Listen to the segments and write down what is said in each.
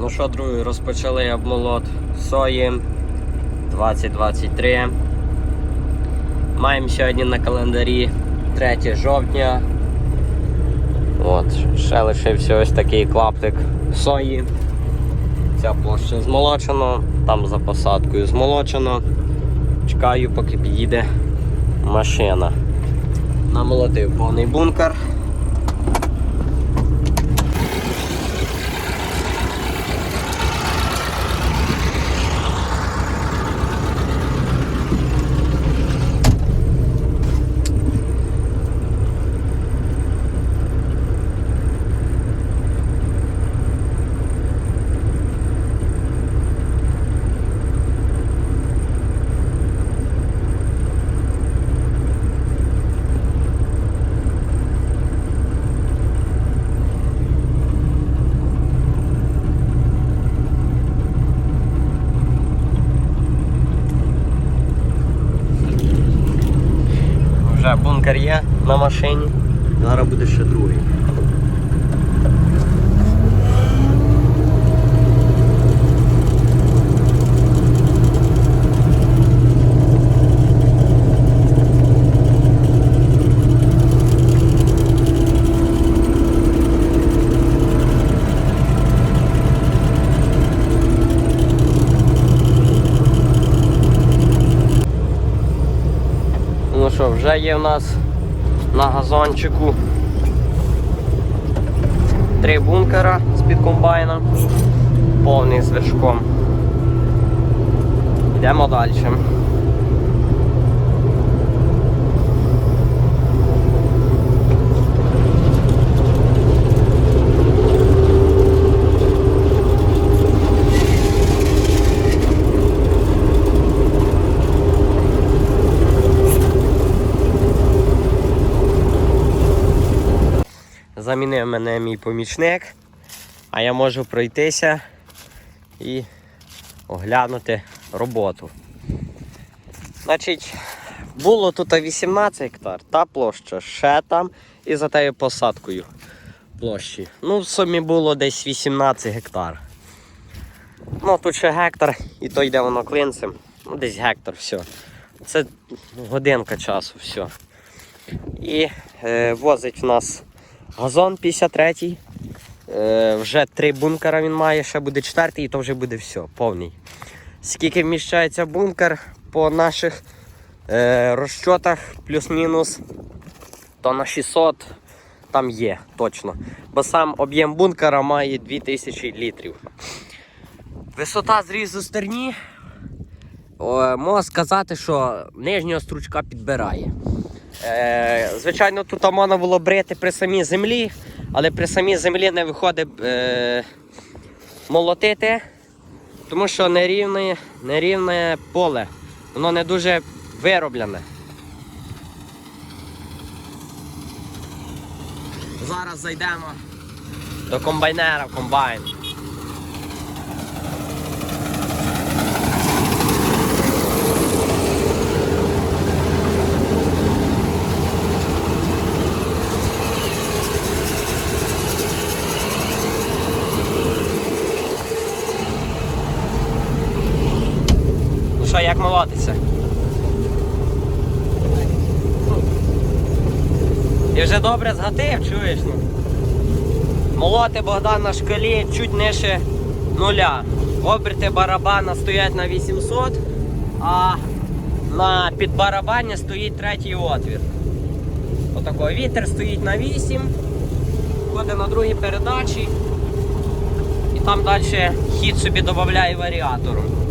Ну що, друзі, розпочали обмолот сої 2023. Маємо сьогодні на календарі 3 жовтня. От, ще лишився ось такий клаптик сої. Ця площа змолочена, там за посадкою змолочено. Чекаю, поки підійде машина. Намолотив повний бункер. Вже бункер є на машині. Зараз буде ще другий. Ну вже є в нас на газончику три бункера з-під комбайна, повний з вершком. Йдемо далі. Замінив мене мій помічник, а я можу пройтися і оглянути роботу. Значить, було тут 18 гектар, та площа ще там і за тією посадкою площі. Ну, в сумі було десь 18 гектар. Ну, тут ще гектар, і то йде воно клинцем. Ну, десь гектар, все. Це годинка часу, все. І е, возить в нас газон 53-й. Е, вже три бункера він має, ще буде четвертий, і то вже буде все, повний. Скільки вміщається бункер по наших е, розчотах, плюс-мінус, то на 600 там є точно. Бо сам об'єм бункера має 2000 літрів. Висота зрізу стерні. О, можна сказати, що нижнього стручка підбирає. Е, звичайно, тут можна було брити при самій землі, але при самій землі не виходить е, молотити, тому що нерівне, нерівне поле, воно не дуже вироблене. Зараз зайдемо до комбайнера комбайн. Як молотиться? І вже добре згатив, чуєш? Ну? Молоти Богдан на шкалі чуть нижче нуля. Оберти барабана стоять на 800, а на підбарабані стоїть третій отвір. Отако вітер стоїть на 8, ходить на другій передачі і там далі хід собі додає варіатором.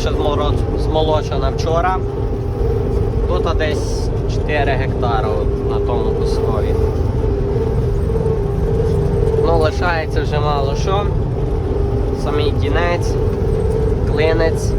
Ще змолочена вчора. Тут десь 4 гектари на тому кускові. Ну, лишається вже мало що. Самий кінець, клинець.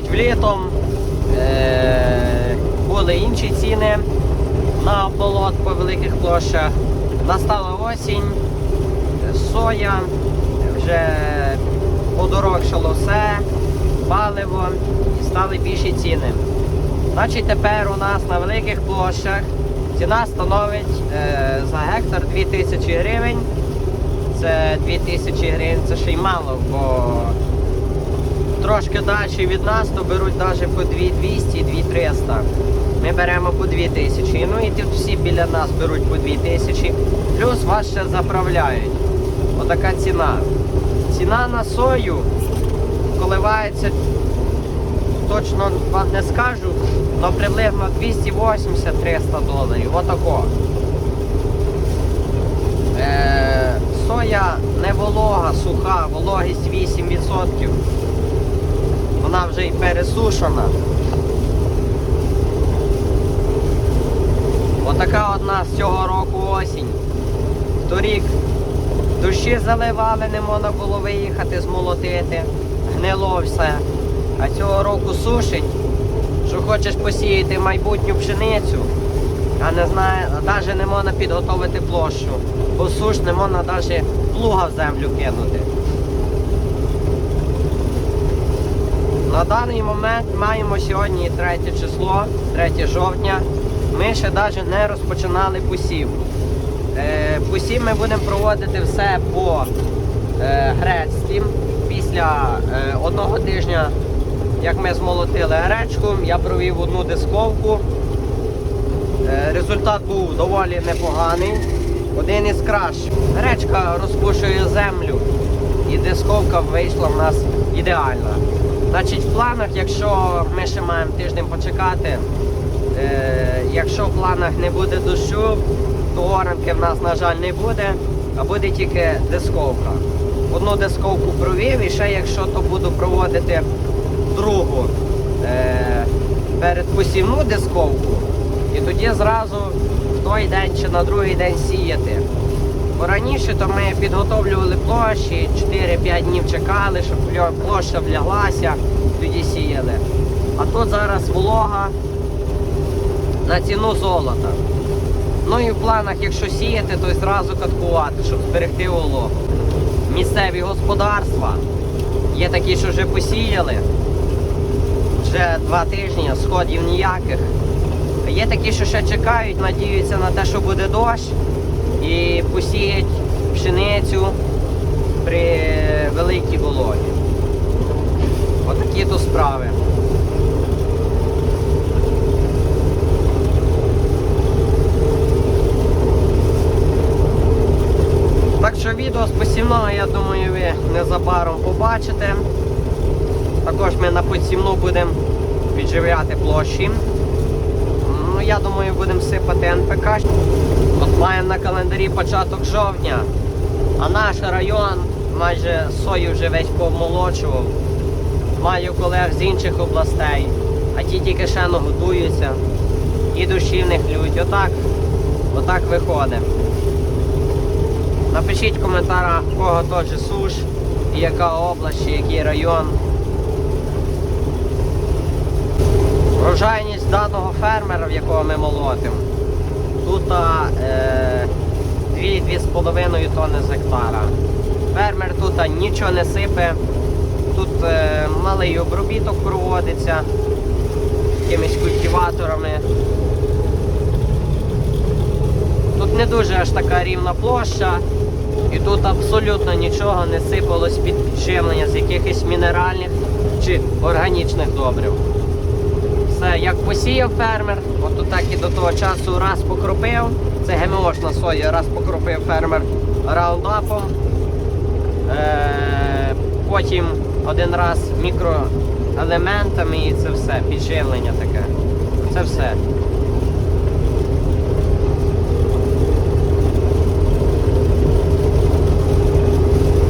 Значить, влітом е- були інші ціни на болот по великих площах. Настала осінь, соя, вже подорожчало все, паливо і стали більші ціни. Значить, тепер у нас на великих площах ціна становить е- за гектар 2000 гривень. Це 2000 гривень, це ще й мало, бо трошки далі від нас, то беруть навіть по 2200, 2300. Ми беремо по 2000. Ну і тут всі біля нас беруть по 2000. Плюс вас ще заправляють. Отака ціна. Ціна на сою коливається, точно вам не скажу, але приблизно 280-300 доларів. Отако. Е, соя не волога, суха, вологість 8%. Вона вже і пересушена. Отака от нас цього року осінь. Торік дощі заливали, не можна було виїхати, змолотити, гнило все. А цього року сушить, що хочеш посіяти майбутню пшеницю, а не знає, навіть не можна підготовити площу. Бо суш не можна навіть плуга в землю кинути. На даний момент маємо сьогодні 3 число, 3 жовтня. Ми ще навіть не розпочинали посів. Е, посів ми будемо проводити все по е, грецьким. Після е, одного тижня, як ми змолотили гречку, я провів одну дисковку. Результат був доволі непоганий. Один із кращих. Гречка розпушує землю і дисковка вийшла в нас ідеальна. Значить, в планах, якщо ми ще маємо тиждень почекати, е, якщо в планах не буде дощу, то оранки в нас, на жаль, не буде, а буде тільки дисковка. Одну дисковку провів і ще якщо то буду проводити другу е, перед посівну дисковку, і тоді зразу в той день чи на другий день сіяти. Бо раніше то ми підготовлювали площі, 4-5 днів чекали, щоб площа вляглася, тоді сіяли. А тут зараз волога на ціну золота. Ну і в планах, якщо сіяти, то зразу каткувати, щоб зберегти вологу. Місцеві господарства є такі, що вже посіяли. Вже два тижні, сходів ніяких. Є такі, що ще чекають, надіються на те, що буде дощ і посіять пшеницю при великій вологі. Отакі то справи. Так що відео з посівного, я думаю, ви незабаром побачите. Також ми на посівну будемо підживляти площі. Я думаю, будемо сипати НПК. От маємо на календарі початок жовтня, а наш район майже сою вже весь помолочував. Маю колег з інших областей, а ті тільки ще не готуються. І душі в них лють. Отак, отак виходить. Напишіть в коментарях, кого теж суш, і яка область, чи який район. Фермера, в якого ми молотимо, тут е, 2-2,5 тонни з гектара. Фермер тут нічого не сипе, тут е, малий обробіток проводиться якимись культиваторами. Тут не дуже аж така рівна площа, і тут абсолютно нічого не сипалось під підживлення з якихось мінеральних чи органічних добрив. Все, як посіяв фермер, от так і до того часу раз покропив. Це ГМОшна соя, раз покропив фермер раундапом. Е, потім один раз мікроелементами і це все, підживлення таке. Це все.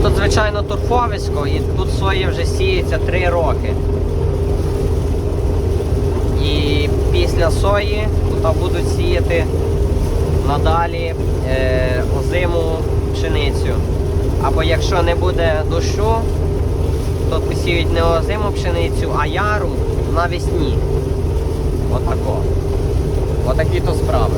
Тут, звичайно, торфовисько, і тут соя вже сіється 3 роки. І після сої тут будуть сіяти надалі е, озиму пшеницю. Або якщо не буде дощу, то посіють не озиму пшеницю, а яру навесні. Отако. Отакі то справи.